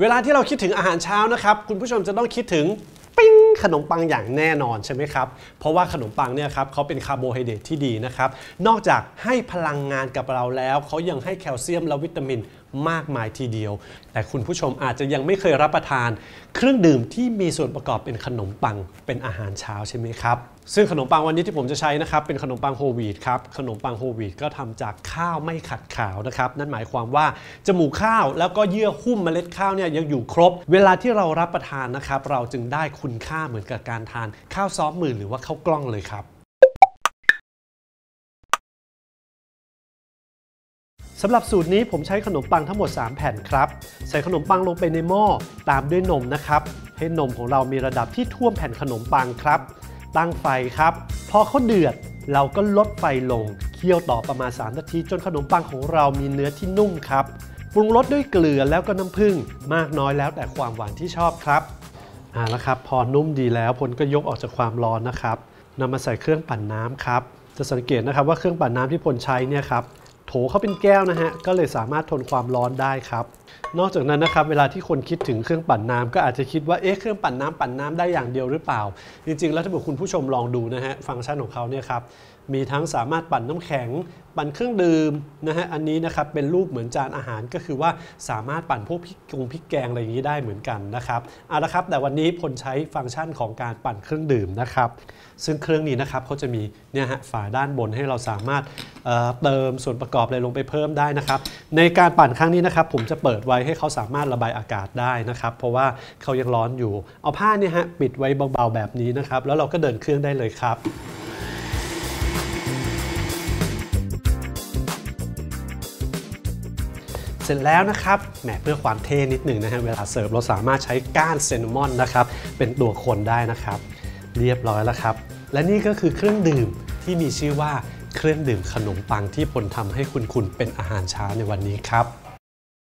เวลาที่เราคิดถึงอาหารเช้านะครับ คุณผู้ชมจะต้องคิดถึงปิ้งขนมปังอย่างแน่นอนใช่ไหมครับ เพราะว่าขนมปังเนี่ยครับเขาเป็นคาร์โบไฮเดรตที่ดีนะครับ นอกจากให้พลังงานกับเราแล้ว เขายังให้แคลเซียมและวิตามิน มากมายทีเดียว แต่คุณผู้ชมอาจจะยังไม่เคยรับประทาน เครื่องดื่มที่มีส่วนประกอบเป็นขนมปังเป็นอาหารเช้าใช่ไหมครับ ซึ่งขนมปังวันนี้ที่ผมจะใช้นะครับเป็นขนมปังโฮลวีตครับ ขนมปังโฮลวีตก็ทำจากข้าวไม่ขัดขาวนะครับ นั่นหมายความว่าจมูกข้าวแล้วก็เยื่อหุ้มเมล็ดข้าวเนี่ยยังอยู่ครบ เวลาที่เรารับประทานนะครับ เราจึงได้คุณค่าเหมือนกับการทานข้าวซ้อมมือหรือว่าข้าวกล้องเลยครับ สำหรับสูตรนี้ผมใช้ขนมปังทั้งหมด 3 แผ่นครับ ใส่ขนมปังลงไปในหม้อตามด้วยนมนะครับ ให้นมของเรามีระดับที่ท่วมแผ่นขนมปังครับ ตั้งไฟครับ พอเขาเดือดเราก็ลดไฟลง เคี่ยวต่อประมาณ 3 นาที จนขนมปังของเรามีเนื้อที่นุ่มครับ ปรุงรสด้วยเกลือแล้วก็น้ำผึ้งมากน้อยแล้วแต่ความหวานที่ชอบครับอ่าแล้วครับ พอนุ่มดีแล้วพลก็ยกออกจากความร้อนนะครับนำมาใส่เครื่องปั่นน้ำครับ จะสังเกตนะครับว่าเครื่องปั่นน้ำที่พลใช้เนี่ยครับ โถเขาเป็นแก้วนะฮะ ก็เลยสามารถทนความร้อนได้ครับ นอกจากนั้นนะครับ เวลาที่คนคิดถึงเครื่องปั่นน้ำก็อาจจะคิดว่า เอ๊ะ เครื่องปั่นน้ำปั่นน้ำได้อย่างเดียวหรือเปล่า จริง ๆ แล้วถ้าเกิดคุณผู้ชมลองดูนะฮะ ฟังก์ชันของเขาเนี่ยครับ มีทั้งสามารถปั่นน้ำแข็ง ปั่นเครื่องดื่มนะฮะ อันนี้นะครับ เป็นรูปเหมือนจานอาหาร ก็คือว่าสามารถปั่นพวกพริกกงพริกแกงอะไรอย่างนี้ได้เหมือนกันนะครับเอาละครับ แต่วันนี้พลใช้ฟังก์ชันของการปั่นเครื่องดื่มนะครับ ซึ่งเครื่องนี้นะครับเขาจะมีเนี่ยฮะฝาด้านบนให้เราสามารถ เติมส่วนประกอบอะไรลงไปเพิ่มได้นะครับ ในการปั่นครั้งนี้นะครับ ผมจะเปิดไว้ให้เขาสามารถระบายอากาศได้นะครับ เพราะว่าเขายังร้อนอยู่ เอาผ้าเนี่ยฮะปิดไว้เบาๆแบบนี้นะครับ แล้วเราก็เดินเครื่องได้เลยครับเสร็จแล้วนะครับ แหมเพื่อความเท่นิดหนึ่งนะฮะ เวลาเสิร์ฟเราสามารถใช้ก้านเซนมอนนะครับ เป็นตัวคนได้นะครับ เรียบร้อยแล้วครับ และนี่ก็คือเครื่องดื่มที่มีชื่อว่า เครื่องดื่มขนมปังที่พลทำให้คุณคุณเป็นอาหารเช้าในวันนี้ครับ